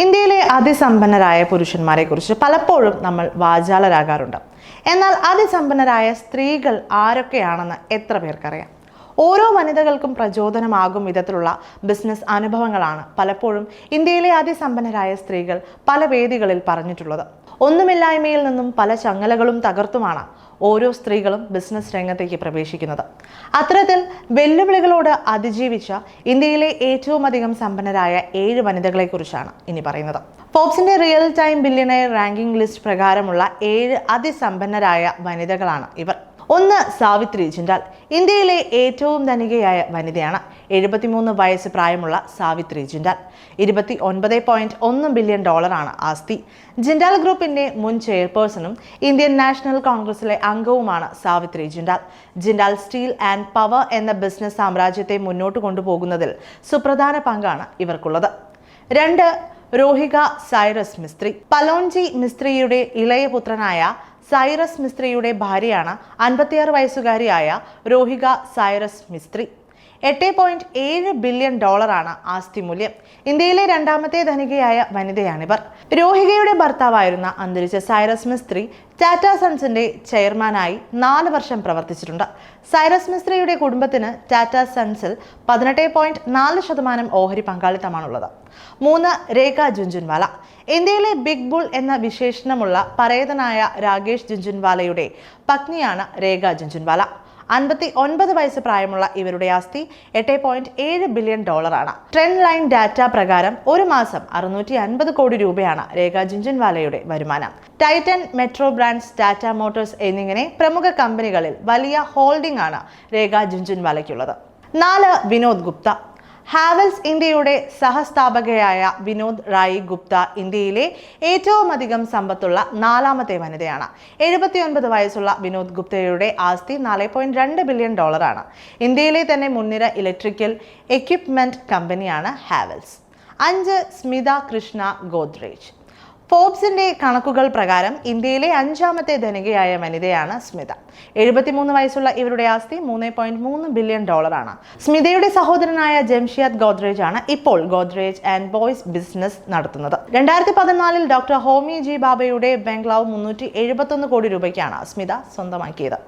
ഇന്ത്യയിലെ അതിസമ്പന്നരായ പുരുഷന്മാരെ കുറിച്ച് പലപ്പോഴും നമ്മൾ വാചാലരാകാറുണ്ട്. എന്നാൽ അതിസമ്പന്നരായ സ്ത്രീകൾ ആരൊക്കെയാണെന്ന് എത്ര പേർക്കറിയാം? ഓരോ വനിതകൾക്കും പ്രചോദനമാകും വിധത്തിലുള്ള ബിസിനസ് അനുഭവങ്ങളാണ് പലപ്പോഴും ഇന്ത്യയിലെ അതിസമ്പന്നരായ സ്ത്രീകൾ പല വേദികളിൽ പറഞ്ഞിട്ടുള്ളത്. ഒന്നുമില്ലായ്മയിൽ നിന്നും പല ചങ്ങലകളും തകർത്തുമാണ് ഓരോ സ്ത്രീകളും ബിസിനസ് രംഗത്തേക്ക് പ്രവേശിക്കുന്നത്. അത്തരത്തിൽ വെല്ലുവിളികളോട് അതിജീവിച്ച ഇന്ത്യയിലെ ഏറ്റവും അധികം സമ്പന്നരായ ഏഴ് വനിതകളെക്കുറിച്ചാണ് ഇനി പറയുന്നത്. ഫോബ്സിന്റെ real time billionaire ranking list പ്രകാരമുള്ള ഏഴ് അതിസമ്പന്നരായ വനിതകളാണ് ഇവർ. ഒന്ന് സാവിത്രി ജിൻഡാൽ ഇന്ത്യയിലെ ഏറ്റവും ധനികയായ വനിതയാണ്. എഴുപത്തിമൂന്ന് വയസ്സ് പ്രായമുള്ള സാവിത്രി ജിൻഡാൽ. ഇരുപത്തി ഒൻപത് പോയിന്റ് ഒന്ന് ബില്യൺ ഡോളറാണ് ആസ്തി. ജിൻഡാൽ ഗ്രൂപ്പിന്റെ മുൻ ചെയർപേഴ്സണും ഇന്ത്യൻ നാഷണൽ കോൺഗ്രസിലെ അംഗവുമാണ് Savitri Jindal. Jindal steel and power എന്ന ബിസിനസ് സാമ്രാജ്യത്തെ മുന്നോട്ട് കൊണ്ടുപോകുന്നതിൽ സുപ്രധാന പങ്കാണ് ഇവർക്കുള്ളത്. രണ്ട് രോഹിക സൈറസ് മിസ്ത്രി. പലോൺജി മിസ്ത്രിയുടെ ഇളയ പുത്രനായ സൈറസ് മിസ്ത്രിയുടെ ഭാര്യയാണ് അൻപത്തിയാറ് വയസ്സുകാരിയായ രോഹിക സൈറസ് മിസ്ത്രി. എട്ട് പോയിന്റ് ഏഴ് ബില്യൺ ഡോളറാണ് ആസ്തി മൂല്യം. ഇന്ത്യയിലെ രണ്ടാമത്തെ ധനികയായ വനിതയാണിവർ. രോഹികയുടെ ഭർത്താവായിരുന്ന അന്തരിച്ച സൈറസ് മിസ്ത്രി ടാറ്റ സൺസിന്റെ ചെയർമാനായി നാല് വർഷം പ്രവർത്തിച്ചിട്ടുണ്ട്. സൈറസ് മിസ്ത്രിയുടെ കുടുംബത്തിന് ടാറ്റ സൺസിൽ പതിനെട്ട് പോയിന്റ് നാല് ശതമാനം ഓഹരി പങ്കാളിത്തമാണുള്ളത്. മൂന്ന് രേഖ ജുൻജുൻവാല. ഇന്ത്യയിലെ ബിഗ് ബുൾ എന്ന വിശേഷണമുള്ള പരേതനായ രാകേഷ് ജുൻജുൻവാലയുടെ പത്നിയാണ് രേഖ ജുൻജുൻവാല. അൻപത്തി ഒൻപത് വയസ്സ് പ്രായമുള്ള ഇവരുടെ ആസ്തി എട്ട് പോയിന്റ് ഏഴ് ബില്യൺ ഡോളറാണ്. ട്രെൻഡ് ലൈൻ ഡാറ്റ പ്രകാരം ഒരു മാസം അറുന്നൂറ്റി അൻപത് കോടി രൂപയാണ് രേഖ ജുഞ്ചൻവാലയുടെ വരുമാനം. Titan metro brands Tata motors എന്നിങ്ങനെ പ്രമുഖ കമ്പനികളിൽ വലിയ ഹോൾഡിംഗ് ആണ് രേഖ ജുഞ്ചൻവാലയ്ക്കുള്ളത്. നാല് വിനോദ് ഗുപ്ത ഹാവൽസ് ഇന്ത്യയുടെ സഹസ്ഥാപകയായ വിനോദ് റായി ഗുപ്ത ഇന്ത്യയിലെ ഏറ്റവും അധികം സമ്പത്തുള്ള നാലാമത്തെ വനിതയാണ്. എഴുപത്തിയൊൻപത് വയസ്സുള്ള വിനോദ് ഗുപ്തയുടെ ആസ്തി നാല് പോയിന്റ് രണ്ട് ബില്യൺ ഡോളറാണ്. ഇന്ത്യയിലെ തന്നെ മുൻനിര ഇലക്ട്രിക്കൽ എക്യുപ്മെന്റ് കമ്പനിയാണ് ഹാവൽസ്. അഞ്ച് സ്മിത കൃഷ്ണ ഗോദ്രേജ്. ഫോബ്സിന്റെ കണക്കുകൾ പ്രകാരം ഇന്ത്യയിലെ അഞ്ചാമത്തെ ധനികയായ വനിതയാണ് സ്മിത. എഴുപത്തിമൂന്ന് വയസ്സുള്ള ഇവരുടെ ആസ്തി മൂന്ന് പോയിന്റ് മൂന്ന് ബില്യൺ ഡോളറാണ് സ്മിതയുടെ സഹോദരനായ ജംഷിയാദ് ഗോദ്രേജ് ആണ് ഇപ്പോൾ ഗോദ്രേജ് ആൻഡ് ബോയ്സ് ബിസിനസ് നടത്തുന്നത്. രണ്ടായിരത്തി പതിനാലിൽ ഡോക്ടർ ഹോമി ജി ബാബയുടെ ബംഗ്ലാവ് മുന്നൂറ്റി എഴുപത്തൊന്ന് കോടി രൂപയ്ക്കാണ് സ്മിത സ്വന്തമാക്കിയത്.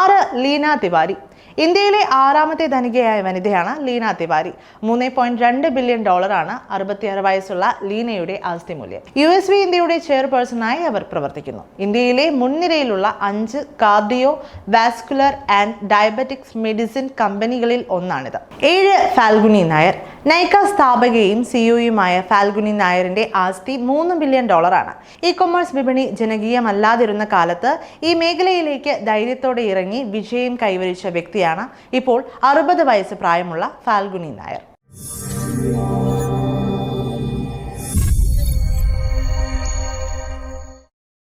ആറ് ലീന തിവാരി. ഇന്ത്യയിലെ ആറാമത്തെ ധനികയായ വനിതയാണ് ലീന തിവാരി. മൂന്ന് പോയിന്റ് രണ്ട് ബില്യൺ ഡോളറാണ് അറുപത്തിയാറ് വയസ്സുള്ള ലീനയുടെ ആസ്തി മൂല്യം യു എസ് വി ഇന്ത്യയുടെ ചെയർപേഴ്സണായി അവർ പ്രവർത്തിക്കുന്നു. ഇന്ത്യയിലെ മുൻനിരയിലുള്ള അഞ്ച് cardio vascular and diabetics medicine കമ്പനികളിൽ ഒന്നാണിത്. ഏഴ് ഫാൽഗുനി നായർ നൈക്ക സ്ഥാപകയും സിഇഒയുമായ ഫാൽഗുനി നായരിന്റെ ആസ്തി മൂന്ന് ബില്യൺ ഡോളറാണ്. ഇ കൊമേഴ്സ് വിപണി ജനകീയമല്ലാതിരുന്ന കാലത്ത് ഈ മേഖലയിലേക്ക് ധൈര്യത്തോടെ ഇറങ്ങി വിജയം കൈവരിച്ച വ്യക്തിയാണ് ഇപ്പോൾ അറുപത് വയസ്സ് പ്രായമുള്ള ഫാൽഗുനി നായർ.